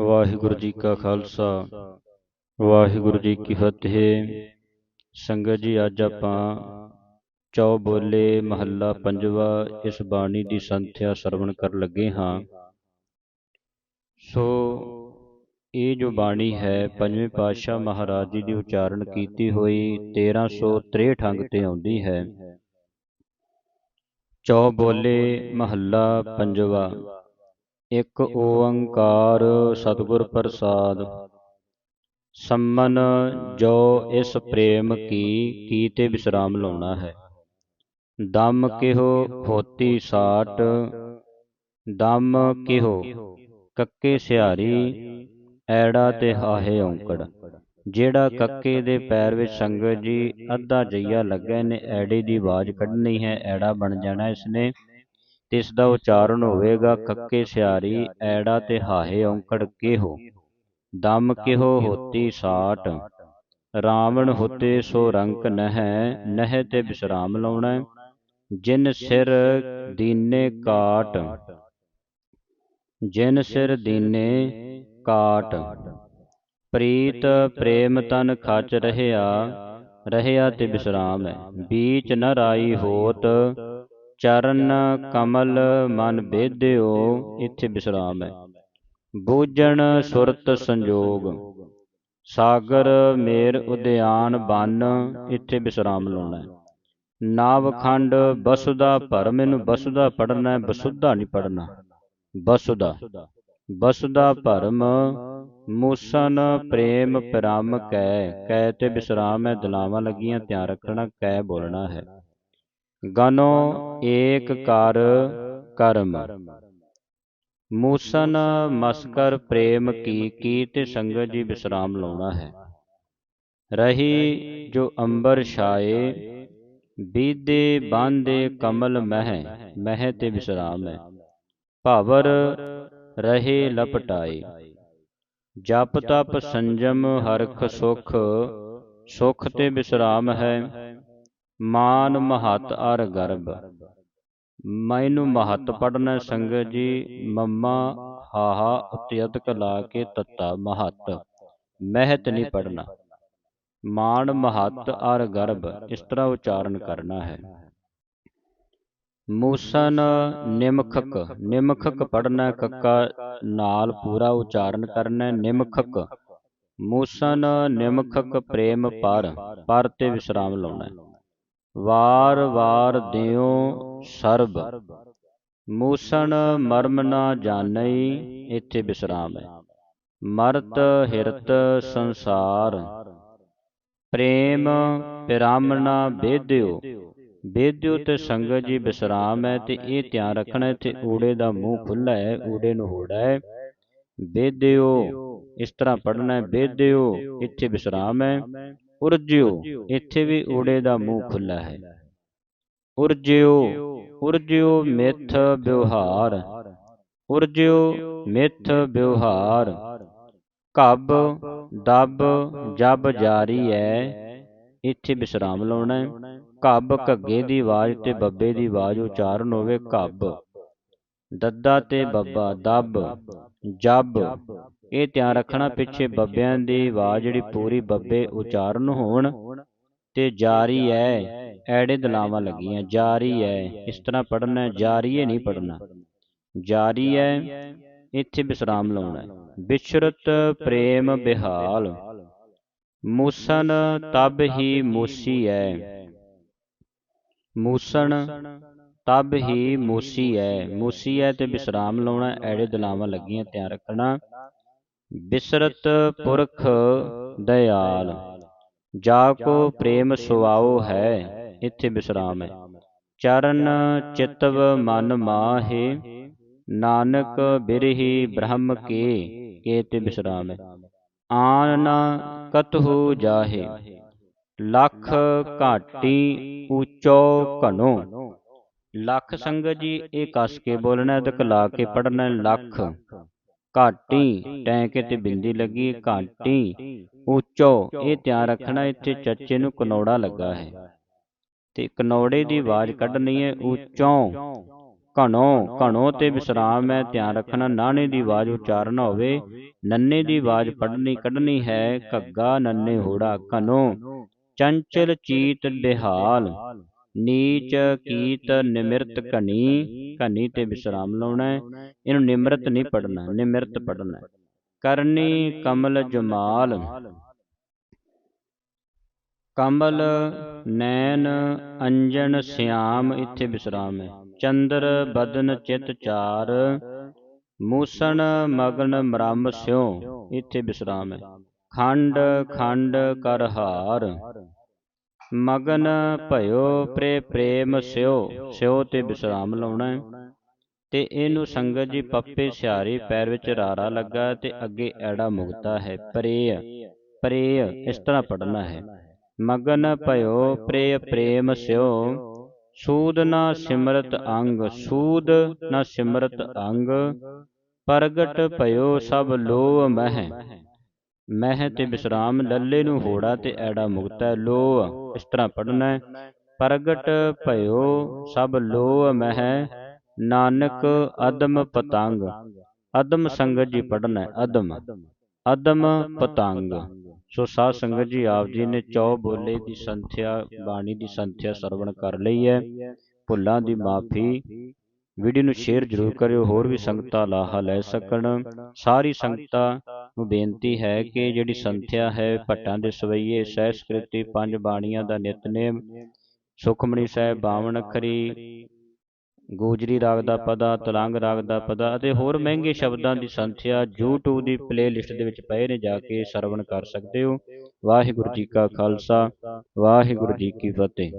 ਵਾਹਿਗੁਰੂ ਜੀ ਕਾ ਖਾਲਸਾ, ਵਾਹਿਗੁਰੂ ਜੀ ਕੀ ਫਤਿਹ। ਸੰਗਤ ਜੀ, ਅੱਜ ਆਪਾਂ ਚੌ ਬੋਲੇ ਮਹੱਲਾ ਪੰਜਵਾ ਇਸ ਬਾਣੀ ਦੀ ਸੰਥਿਆ ਸਰਵਣ ਕਰਨ ਲੱਗੇ ਹਾਂ। ਸੋ ਇਹ ਜੋ ਬਾਣੀ ਹੈ, ਪੰਜਵੇਂ ਪਾਤਸ਼ਾਹ ਮਹਾਰਾਜ ਜੀ ਦੀ ਉਚਾਰਨ ਕੀਤੀ ਹੋਈ 1363 ਅੰਗ ਤੇ ਆਉਂਦੀ ਹੈ। ਚੌ ਬੋਲੇ ਮਹੱਲਾ ਪੰਜਵਾ। ਇਕ ਓੰਕਾਰ ਸਤਿਗੁਰ ਪ੍ਰਸਾਦ। ਸੰਮਨ ਜੋ ਇਸ ਪ੍ਰੇਮ ਕੀ ਕੀਤੇ ਵਿਸਰਾਮ ਲਾਉਣਾ ਹੈ। ਦਮ ਕਿਹੋ ਹੋਤੀ ਸਾਟ ਦਮ ਕਿਹੋ ਕੱਕੇ ਸਿਹਾਰੀ ਐੜਾ ਤੇ ਹਾਹੇ ਔਂਕੜ। ਜਿਹੜਾ ਕੱਕੇ ਦੇ ਪੈਰ ਵਿੱਚ ਸੰਗਤ ਜੀ ਅੱਧਾ ਜਈਆ ਲੱਗਾ ਨੇ ਐੜੇ ਦੀ ਆਵਾਜ਼ ਕੱਢਣੀ ਹੈ ਐੜਾ ਬਣ ਜਾਣਾ ਇਸਨੇ ਤੇ ਦਾ ਉਚਾਰਨ ਹੋਵੇਗਾ, ਕੱਕੇ ਸਿਆਰੀ, ਐੜਾ ਤੇ ਹਾਹੇ ਔਂਕੜ ਕਿਹੋ? ਦਮ ਕਿਹੋ ਹੋਤੀ ਸਾਟ? ਰਾਵਣ ਹੁਤੇ ਸੋ ਰੰਕ ਨਹਿ ਨਹਿ ਤੇ ਵਿਸਰਾਮ ਲਾਉਣਾ। ਜਿਨ ਸਿਰ ਦੀਨੇ ਕਾਟ, ਜਿਨ ਸਿਰ ਦੀਨੇ ਕਾਟ। ਪ੍ਰੀਤ ਪ੍ਰੇਮ ਤਨ ਖਚ ਰਹਿਆ ਰਹਿਆ ਤੇ ਵਿਸਰਾਮ ਹੈ। ਬੀਚ ਨ ਰਾਈ ਹੋਤ ਚਰਨ ਕਮਲ ਮਨ ਬੇਦਿਓ ਇੱਥੇ ਵਿਸਰਾਮ ਹੈ। ਬੂਝਣ ਸੁਰਤ ਸੰਜੋਗ ਸਾਗਰ ਮੇਰ ਉਦਿਆਨ ਬਨ ਇੱਥੇ ਵਿਸਰਾਮ ਲਾਉਣਾ ਹੈ। ਨਾਵਖੰਡ ਬਸੁਦਾ ਭਰਮ ਇਹਨੂੰ ਬਸੁਦਾ ਪੜਨਾ ਹੈ ਬਸੁਦਾ ਨਹੀਂ ਪੜਨਾ ਬਸੁਦਾ। ਬਸੁਦਾ। ਭਰਮ ਮੂਸਨ ਪ੍ਰੇਮ ਪ੍ਰਮ ਕੈ। ਕੈ ਤੇ ਵਿਸਰਾਮ ਹੈ ਦਲਾਵਾਂ ਲੱਗੀਆਂ ਧਿਆਨ ਰੱਖਣਾ ਕੈ ਬੋਲਣਾ ਹੈ। ਗਨੋ ਏਕ ਕਰ ਕਰਮ। ਮੂਸਨ ਮਸਕਰ ਪ੍ਰੇਮ ਕੀ ਕੀ ਤੇ ਸੰਗਤ ਜੀ ਵਿਸਰਾਮ ਲਾਉਣਾ ਹੈ। ਰਹੀ ਜੋ ਅੰਬਰ ਛਾਏ ਬੀਦੇ ਬਾਂਦੇ ਕਮਲ ਮਹਿ ਮਹਿ ਤੇ ਵਿਸਰਾਮ ਹੈ। ਭਾਵਰ ਰਹੇ ਲਪਟਾਏ। ਜਪ ਤਪ ਸੰਜਮ ਹਰਖ ਸੁਖ ਸੁਖ ਤੇ ਵਿਸਰਾਮ ਹੈ। ਮਾਨ ਮਹਤ ਅਰ ਗਰਭ। ਮੈਨੂੰ ਮਹਤ ਪੜਨਾ ਸੰਗਤ ਜੀ, ਮੰਮਾ, ਹਾਹਾ, ਉਤਯਤਕ ਲਾ ਕੇ ਤੱਤਾ ਮਹਤ। ਮਹਿਤ ਨਹੀਂ ਪੜਨਾ ਮਾਨ ਮਹਤ ਅਰ ਗਰਭ, ਇਸ ਤਰ੍ਹਾਂ ਉਚਾਰਨ ਕਰਨਾ ਹੈ। ਮੂਸਨ ਨਿਮਖਕ ਨਿਮਖਕ ਪੜਨਾ ਕੱਕਾ, ਨਾਲ ਪੂਰਾ ਉਚਾਰਨ ਕਰਨਾ ਨਿਮਖਕ। ਮੂਸਨ ਨਿਮਖਕ ਪ੍ਰੇਮ ਪਰ ਪਰ ਤੇ ਵਿਸਰਾਮ ਲਾਉਣਾ ਵਾਰ ਵਾਰ ਦਿਓ ਸਰਬ। ਮੂਸਣ ਮਰਮ ਨਾ ਜਾਣਈ, ਇੱਥੇ ਵਿਸਰਾਮ ਹੈ। ਮਰਤ ਹਿਰਤ ਸੰਸਾਰ। ਪ੍ਰੇਮ ਪਿਰਾਮਣਾ ਬੇਦਿਓ ਬੇਦਿਓ ਤੇ ਸੰਗਤ ਜੀ ਵਿਸਰਾਮ ਹੈ ਤੇ ਇਹ ਧਿਆਨ ਰੱਖਣਾ ਇੱਥੇ ਊੜੇ ਦਾ ਮੂੰਹ ਖੁੱਲਾ ਹੈ, ਊੜੇ ਨੂੰ ਹੋੜਾ ਹੈ। ਬੇਦਿਓ ਇਸ ਤਰ੍ਹਾਂ ਪੜਨਾ ਹੈ। ਬੇਦਿਓ ਇੱਥੇ ਵਿਸਰਾਮ ਹੈ। ਉਰਜਿਓ ਇੱਥੇ ਵੀ ਊੜੇ ਦਾ ਮੂੰਹ ਖੁੱਲਾ ਹੈ। ਉਰਜਿਓ ਉਰਜਿਓ ਮਿੱਥ ਵਿਵਹਾਰ। ਉਰਜਿਓ ਮਿੱਥ ਵਿਵਹਾਰ। ਕਬ ਦਬ ਜਬ ਜਾਰੀ ਹੈ ਇੱਥੇ ਵਿਸਰਾਮ ਲਾਉਣਾ ਹੈ। ਕਬ ਘੱਗੇ ਦੀ ਆਵਾਜ਼ ਤੇ ਬੱਬੇ ਦੀ ਆਵਾਜ਼ ਉਚਾਰਨ ਹੋਵੇ ਕਬ। ਦੱਦਾ ਤੇ ਬੱਬਾ ਦੱਬ, ਜਬ। ਇਹ ਧਿਆਨ ਰੱਖਣਾ ਪਿੱਛੇ ਬੱਬਿਆਂ ਦੀ ਆਵਾਜ਼ ਜਿਹੜੀ ਪੂਰੀ ਬੱਬੇ ਉਚਾਰਨ ਹੋਣ ਤੇ ਜਾਰੀ ਹੈ ਐੜੇ ਦਲਾਵਾਂ ਲੱਗੀਆਂ, ਜਾਰੀ ਹੈ ਇਸ ਤਰ੍ਹਾਂ ਪੜਨਾ ਹੈ ਜਾਰੀਏ ਨਹੀਂ ਪੜਨਾ ਜਾਰੀ ਹੈ ਇੱਥੇ ਵਿਸਰਾਮ ਲਾਉਣਾ। ਬਿਸ਼ਰਤ ਪ੍ਰੇਮ ਬਿਹਾਲ। ਮੂਸਨ ਤਬ ਹੀ ਮੂਸੀ ਹੈ ਮੂਸਣ ਤਬ ਹੀ ਮੂਸੀ ਹੈ ਮੂਸੀ ਹੈ ਤੇ ਵਿਸਰਾਮ ਲਾਉਣਾ ਐੜੇ ਦਲਾਵਾਂ ਲੱਗੀਆਂ ਧਿਆਨ ਰੱਖਣਾ। ਬਿਸਰਤ ਪੁਰਖ ਦਇਆਲ ਜਾ ਕੋ ਪ੍ਰੇਮ ਸੁਆਓ ਹੈ ਇੱਥੇ ਵਿਸਰਾਮ ਹੈ ਚਰਨ ਚਿਤਵ ਮਨ ਮਾਹੇ ਨਾਨਕ ਬਿਰਹੀ ਬ੍ਰਹਮ ਕੇ ਕੇ ਤੇ ਵਿਸਰਾਮ ਹੈ ਆਨ ਨਾ ਕਤਹੁ ਜਾਹੇ ਲੱਖ ਘਾਟੀ ਉੱਚੋ ਘਨੋ ਲੱਖ ਸੰਗਤ ਜੀ ਇਹ ਕਸ ਕੇ ਬੋਲਣਾ ਤੇ ਕਲਾ ਕੇ ਪੜਨਾ ਲੱਖ। ਘਾਟੀ ਟੈਂਕੇ ਤੇ ਬਿੰਦੀ ਲੱਗੀ ਘਾਟੀ। ਉੱਚੋ ਇਹ ਧਿਆਨ ਰੱਖਣਾ ਇੱਥੇ ਚੱਚੇ ਨੂੰ ਕਨੌੜਾ ਲੱਗਾ ਹੈ। ਤੇ ਕਨੌੜੇ ਦੀ ਆਵਾਜ਼ ਕੱਢਣੀ ਹੈ ਉੱਚੋਂ। ਘਣੋ ਘਣੋ ਤੇ ਵਿਸਰਾਮ ਹੈ ਧਿਆਨ ਰੱਖਣਾ ਨਾਣੇ ਦੀ ਆਵਾਜ਼ ਉਚਾਰਨ ਹੋਵੇ ਨੰਨੇ ਦੀ ਆਵਾਜ਼ ਪੜਨੀ ਕੱਢਣੀ ਹੈ ਘੱਗਾ ਨੰਨੇ ਹੋੜਾ ਘਨੋ ਚੰਚਲ ਚੀਤ ਬਿਹਾਲ। ਨੀਚ ਕੀਤ ਨਿਮਰਤ ਘਨੀ ਘਨੀ ਤੇ ਵਿਸਰਾਮ ਲਾਉਣਾ ਹੈ। ਇਹਨੂੰ ਨਿਮਰਤ ਨਹੀਂ ਪੜਨਾ ਨਿਮਰਤ ਪੜਨਾ ਕਰਨੀ ਕਮਲ ਜਮਾਲ। ਕਮਲ ਨੈਣ ਅੰਜਨ ਸਿਆਮ ਇੱਥੇ ਵਿਸਰਾਮ ਹੈ। ਚੰਦਰ ਬਦਨ ਚਿਤ ਚਾਰ ਮੂਸਣ ਮਗਨ ਮਰਮ ਸਿਉ ਇੱਥੇ ਵਿਸਰਾਮ ਹੈ। ਖੰਡ ਖੰਡ ਕਰ ਹਾਰ ਮਗਨ ਭਇਓ ਪ੍ਰੇ ਪ੍ਰੇਮ ਸਿਉ ਸਿਉ ਤੇ ਵਿਸਰਾਮ ਲਾਉਣਾ ਹੈ। ਤੇ ਇਹਨੂੰ ਸੰਗਤ ਜੀ ਪੱਪੇ ਸਿਹਾਰੀ ਪੈਰ ਵਿੱਚ ਰਾਰਾ ਲੱਗਾ ਤੇ ਅੱਗੇ ਐੜਾ ਮੁਕਤਾ ਹੈ ਪ੍ਰੇਯ ਪ੍ਰੇਯ ਇਸ ਤਰ੍ਹਾਂ ਪੜਨਾ ਹੈ। ਮਗਨ ਭਇਓ ਪ੍ਰੇ ਪ੍ਰੇਮ ਸਿਉ ਸੂਦ ਨਾ ਸਿਮਰਤ ਅੰਗ, ਸੂਦ ਨਾ ਸਿਮਰਤ ਅੰਗ, ਪ੍ਰਗਟ ਭਇਓ ਸਭ ਲੋਹ ਮਹਿ। ਮਹਿ ਤੇ ਵਿਸਰਾਮ ਲੱਲੇ ਨੂੰ ਹੋੜਾ ਤੇ ਐੜਾ ਮੁਕਤਾ ਲੋਹ। ਇਸ ਤਰ੍ਹਾਂ ਪੜਨਾ ਹੈ ਪ੍ਰਗਟ ਭਇਓ ਸਭ ਲੋਹ ਮਹਿ ਨਾਨਕ ਅਦਮ ਪਤੰਗ, ਅਦਮ ਸੰਗਤ ਜੀ ਪੜਨਾ ਹੈ ਅਦਮ ਅਦਮ ਪਤੰਗ। ਸੋ ਸਾਧ ਸੰਗਤ ਜੀ, ਆਪ ਜੀ ਨੇ ਚੌ ਬੋਲੇ ਦੀ ਸੰਥਿਆ, ਬਾਣੀ ਦੀ ਸੰਥਿਆ ਸਰਵਣ ਕਰ ਲਈ ਹੈ। ਭੁੱਲਾਂ ਦੀ ਮਾਫੀ, ਵੀਡੀਓ ਨੂੰ ਸ਼ੇਅਰ ਜ਼ਰੂਰ ਕਰਿਓ, ਹੋਰ ਵੀ ਸੰਗਤਾਂ ਲਾਹਾ ਲੈ ਸਕਣ। ਸਾਰੀ ਸੰਗਤਾਂ ਨੂੰ ਬੇਨਤੀ ਹੈ ਕਿ ਜਿਹੜੀ ਸੰਥਿਆ ਹੈ, ਭੱਟਾਂ ਦੇ ਸਵਈਏ ਸਹਿਸਕ੍ਰਿਤੀ ਪੰਜ ਬਾਣੀਆਂ ਦਾ ਨਿਤਨੇਮ ਸੁਖਮਣੀ ਸਾਹਿਬ ਬਾਵਨ ਅੱਖਰੀ, ਗੋਜਰੀ ਰਾਗ ਦਾ ਪਦਾ ਤਲੰਗ ਰਾਗ ਦਾ ਪਦਾ ਅਤੇ ਹੋਰ ਮਹਿੰਗੇ ਸ਼ਬਦਾਂ ਦੀ ਸੰਥਿਆ YouTube ਦੀ ਪਲੇਲਿਸਟ ਦੇ ਵਿੱਚ ਪਏ ਨੇ ਜਾ ਕੇ ਸਰਵਣ ਕਰ ਸਕਦੇ ਹੋ। ਵਾਹਿਗੁਰੂ ਜੀ ਕਾ ਖਾਲਸਾ, ਵਾਹਿਗੁਰੂ ਜੀ ਕੀ ਫਤਿਹ।